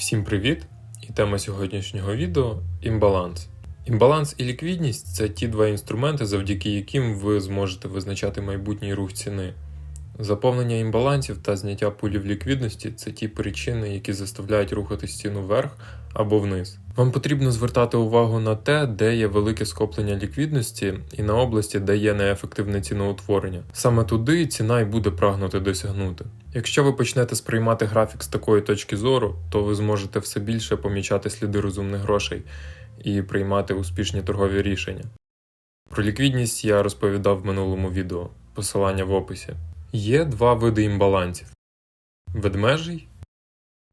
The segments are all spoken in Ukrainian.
Всім привіт! І тема сьогоднішнього відео імбаланс. Імбаланс і ліквідність це ті два інструменти, завдяки яким ви зможете визначати майбутній рух ціни. Заповнення імбалансів та зняття пулів ліквідності це ті причини, які заставляють рухатись ціну вверх або вниз. Вам потрібно звертати увагу на те, де є велике скоплення ліквідності, і на області, де є неефективне ціноутворення. Саме туди ціна й буде прагнути досягнути. Якщо ви почнете сприймати графік з такої точки зору, то ви зможете все більше помічати сліди розумних грошей і приймати успішні торгові рішення. Про ліквідність я розповідав в минулому відео, посилання в описі. Є два види імбалансів: ведмежий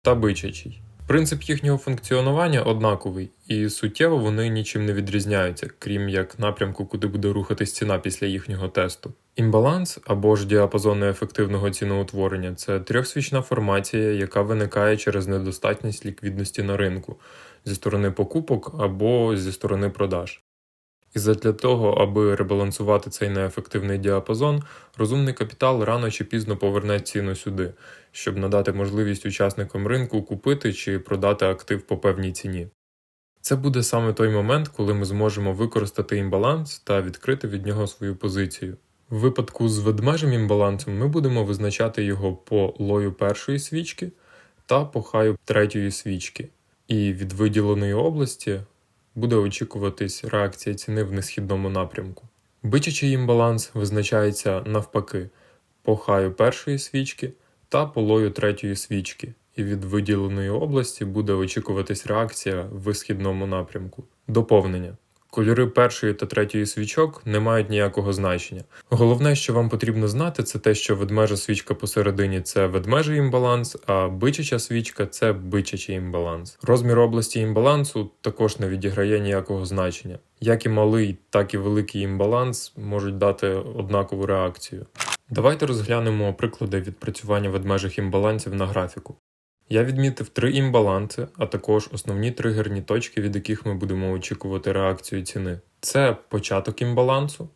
та бичачий. Принцип їхнього функціонування однаковий, і суттєво вони нічим не відрізняються, крім як напрямку, куди буде рухатись ціна після їхнього тесту. Імбаланс або ж діапазон неефективного ціноутворення це трьохсвічна формація, яка виникає через недостатність ліквідності на ринку зі сторони покупок або зі сторони продаж. І задля того, аби ребалансувати цей неефективний діапазон, розумний капітал рано чи пізно поверне ціну сюди, щоб надати можливість учасникам ринку купити чи продати актив по певній ціні. Це буде саме той момент, коли ми зможемо використати імбаланс та відкрити від нього свою позицію. В випадку з ведмежим імбалансом ми будемо визначати його по лою першої свічки та по хаю третьої свічки, і від виділеної області буде очікуватись реакція ціни в несхідному напрямку. Бичачий імбаланс визначається навпаки по хаю першої свічки та полою третьої свічки, і від виділеної області буде очікуватись реакція в висхідному напрямку. Доповнення. Кольори першої та третьої свічок не мають ніякого значення. Головне, що вам потрібно знати, це те, що ведмежа свічка посередині це ведмежий імбаланс, а бичача свічка це бичачий імбаланс. Розмір області імбалансу також не відіграє ніякого значення. Як і малий, так і великий імбаланс можуть дати однакову реакцію. Давайте розглянемо приклади відпрацювання ведмежих імбалансів на графіку. Я відмітив три імбаланси, а також основні тригерні точки, від яких ми будемо очікувати реакцію ціни. Це початок імбалансу,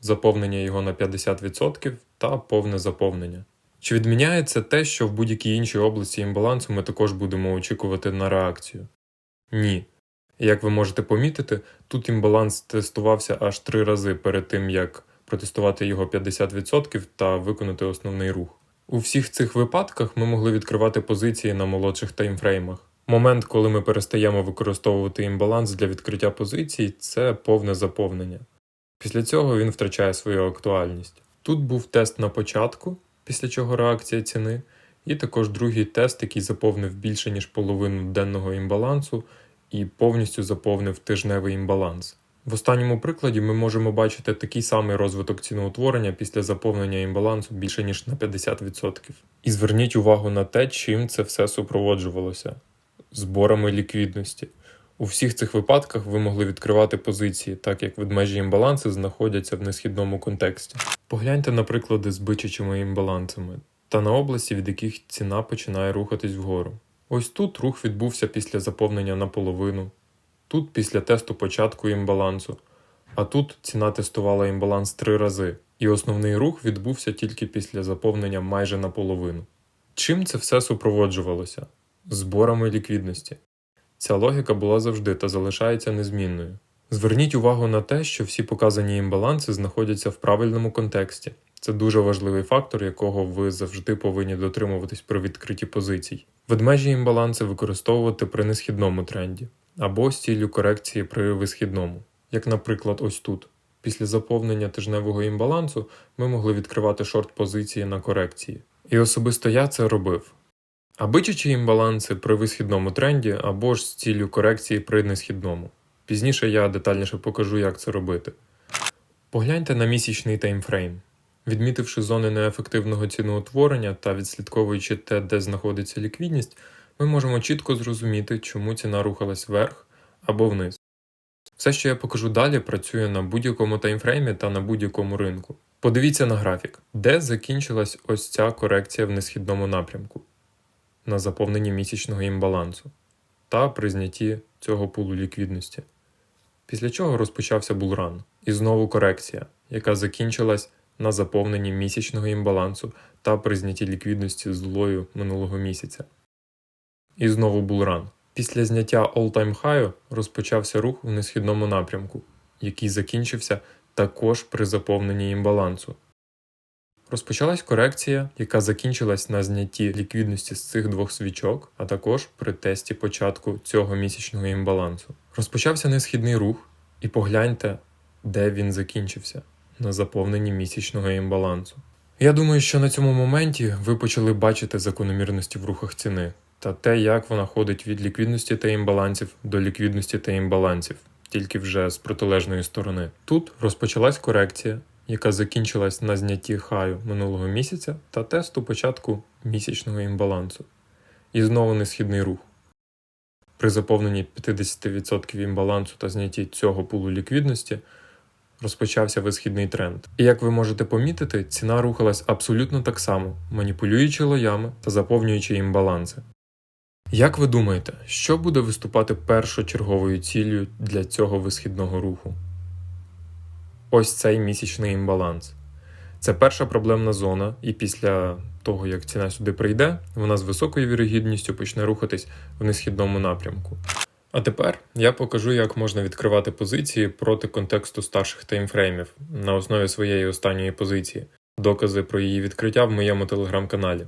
заповнення його на 50% та повне заповнення. Чи відміняється те, що в будь-якій іншій області імбалансу ми також будемо очікувати на реакцію? Ні. Як ви можете помітити, тут імбаланс тестувався аж три рази перед тим, як протестувати його 50% та виконати основний рух. У всіх цих випадках ми могли відкривати позиції на молодших таймфреймах. Момент, коли ми перестаємо використовувати імбаланс для відкриття позицій, це повне заповнення. Після цього він втрачає свою актуальність. Тут був тест на початку, після чого реакція ціни, і також другий тест, який заповнив більше ніж половину денного імбалансу і повністю заповнив тижневий імбаланс. В останньому прикладі ми можемо бачити такий самий розвиток ціноутворення після заповнення імбалансу більше ніж на 50%. І зверніть увагу на те, чим це все супроводжувалося зборами ліквідності. У всіх цих випадках ви могли відкривати позиції, так як ведмежі імбаланси знаходяться в несхідному контексті. Погляньте на приклади з бичачими імбалансами та на області, від яких ціна починає рухатись вгору. Ось тут рух відбувся після заповнення наполовину, тут після тесту початку імбалансу, а тут ціна тестувала імбаланс три рази, і основний рух відбувся тільки після заповнення майже наполовину. Чим це все супроводжувалося? Зборами ліквідності. Ця логіка була завжди та залишається незмінною. Зверніть увагу на те, що всі показані імбаланси знаходяться в правильному контексті. Це дуже важливий фактор, якого ви завжди повинні дотримуватись при відкритті позицій. Ведмежі імбаланси використовувати при несхідному тренді або з ціллю корекції при висхідному. Як, наприклад, ось тут. Після заповнення тижневого імбалансу ми могли відкривати шорт-позиції на корекції. І особисто я це робив. А бичачі імбаланси при висхідному тренді або ж з ціллю корекції при несхідному. Пізніше я детальніше покажу, як це робити. Погляньте на місячний таймфрейм. Відмітивши зони неефективного ціноутворення та відслідковуючи те, де знаходиться ліквідність, ми можемо чітко зрозуміти, чому ціна рухалась вверх або вниз. Все, що я покажу далі, працює на будь-якому таймфреймі та на будь-якому ринку. Подивіться на графік, де закінчилась ось ця корекція в несхідному напрямку на заповненні місячного імбалансу та при знятті цього пулу ліквідності. Після чого розпочався булран і знову корекція, яка закінчилась на заповненні місячного імбалансу та при знятті ліквідності злою минулого місяця. І знову булран. Після зняття all-time high розпочався рух у несхідному напрямку, який закінчився також при заповненні імбалансу. Розпочалась корекція, яка закінчилась на знятті ліквідності з цих двох свічок, а також при тесті початку цього місячного імбалансу. Розпочався несхідний рух, і погляньте, де він закінчився на заповненні місячного імбалансу. Я думаю, що на цьому моменті ви почали бачити закономірності в рухах ціни та те, як вона ходить від ліквідності та імбалансів до ліквідності та імбалансів, тільки вже з протилежної сторони. Тут розпочалась корекція, яка закінчилась на знятті хаю минулого місяця та тесту початку місячного імбалансу. І знову несхідний рух. При заповненні 50% імбалансу та знятті цього пулу ліквідності розпочався висхідний тренд. І як ви можете помітити, ціна рухалась абсолютно так само, маніпулюючи лоями та заповнюючи імбаланси. Як ви думаєте, що буде виступати першочерговою ціллю для цього висхідного руху? Ось цей місячний імбаланс. Це перша проблемна зона, і після того, як ціна сюди прийде, вона з високою вірогідністю почне рухатись в несхідному напрямку. А тепер я покажу, як можна відкривати позиції проти контексту старших таймфреймів на основі своєї останньої позиції. Докази про її відкриття в моєму телеграм-каналі.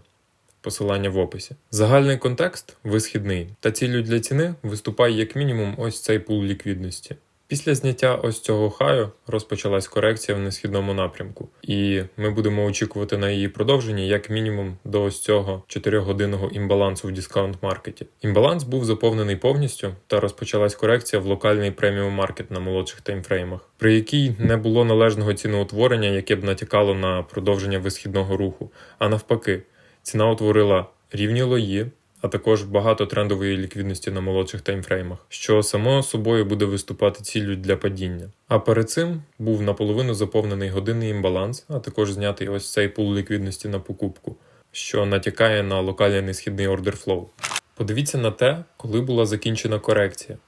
Посилання в описі. Загальний контекст висхідний, та ціллю для ціни виступає як мінімум ось цей пул ліквідності. Після зняття ось цього хаю розпочалась корекція в несхідному напрямку, і ми будемо очікувати на її продовження як мінімум до ось цього 4-годинного імбалансу в дискаунт маркеті. Імбаланс був заповнений повністю та розпочалась корекція в локальний преміум маркет на молодших таймфреймах, при якій не було належного ціноутворення, яке б натякало на продовження висхідного руху, а навпаки, ціна утворила рівні лої а також багато трендової ліквідності на молодших таймфреймах, що само собою буде виступати ціллю для падіння. А перед цим був наполовину заповнений годинний імбаланс, а також знятий ось цей пул ліквідності на покупку, що натякає на локальний несхідний ордер флоу. Подивіться на те, коли була закінчена корекція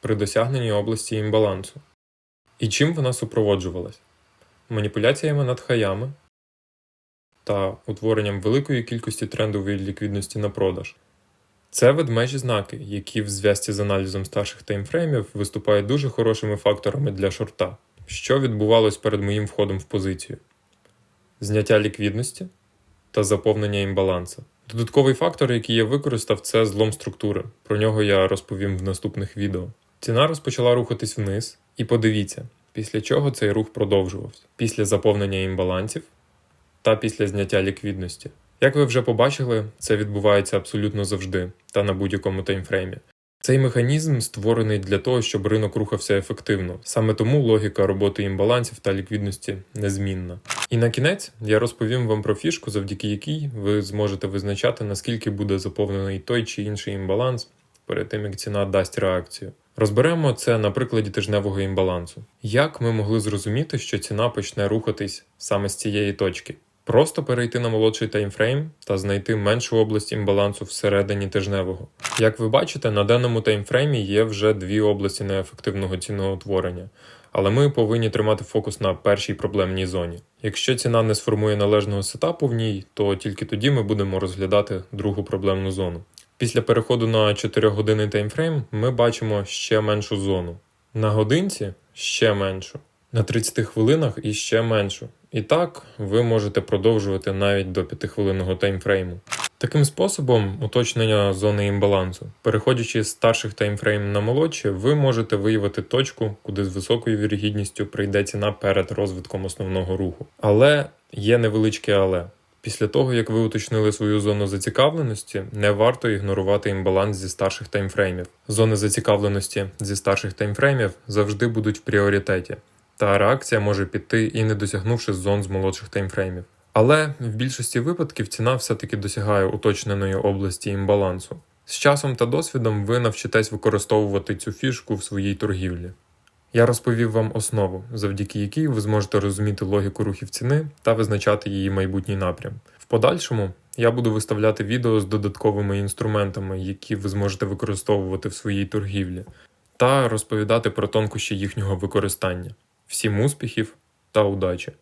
при досягненні області імбалансу. І чим вона супроводжувалась? Маніпуляціями над хаями та утворенням великої кількості трендової ліквідності на продаж. Це ведмежі знаки, які в зв'язці з аналізом старших таймфреймів виступають дуже хорошими факторами для шорта, що відбувалось перед моїм входом в позицію: зняття ліквідності та заповнення імбалансу. Додатковий фактор, який я використав, це злом структури. Про нього я розповім в наступних відео. Ціна розпочала рухатись вниз, і подивіться, після чого цей рух продовжувався. Після заповнення імбалансів та після зняття ліквідності. Як ви вже побачили, це відбувається абсолютно завжди та на будь-якому таймфреймі. Цей механізм створений для того, щоб ринок рухався ефективно. Саме тому логіка роботи імбалансів та ліквідності незмінна. І на кінець я розповім вам про фішку, завдяки якій ви зможете визначати, наскільки буде заповнений той чи інший імбаланс перед тим, як ціна дасть реакцію. Розберемо це на прикладі тижневого імбалансу. Як ми могли зрозуміти, що ціна почне рухатись саме з цієї точки? Просто перейти на молодший таймфрейм та знайти меншу область імбалансу всередині тижневого. Як ви бачите, на даному таймфреймі є вже дві області неефективного ціноутворення, але ми повинні тримати фокус на першій проблемній зоні. Якщо ціна не сформує належного сетапу в ній, то тільки тоді ми будемо розглядати другу проблемну зону. Після переходу на 4 годинний таймфрейм ми бачимо ще меншу зону. На годинці ще меншу на 30 хвилинах і ще меншу. І так ви можете продовжувати навіть до 5-хвилинного таймфрейму. Таким способом, уточнення зони імбалансу. Переходячи з старших таймфрейм на молодші, ви можете виявити точку, куди з високою вірогідністю прийде ціна перед розвитком основного руху. Але є невеличке але. Після того, як ви уточнили свою зону зацікавленості, не варто ігнорувати імбаланс зі старших таймфреймів. Зони зацікавленості зі старших таймфреймів завжди будуть в пріоритеті та реакція може піти і не досягнувши зон з молодших таймфреймів. Але в більшості випадків ціна все-таки досягає уточненої області імбалансу. З часом та досвідом ви навчитесь використовувати цю фішку в своїй торгівлі. Я розповів вам основу, завдяки якій ви зможете розуміти логіку рухів ціни та визначати її майбутній напрям. В подальшому я буду виставляти відео з додатковими інструментами, які ви зможете використовувати в своїй торгівлі, та розповідати про тонкощі їхнього використання. Всім успіхів та удачі!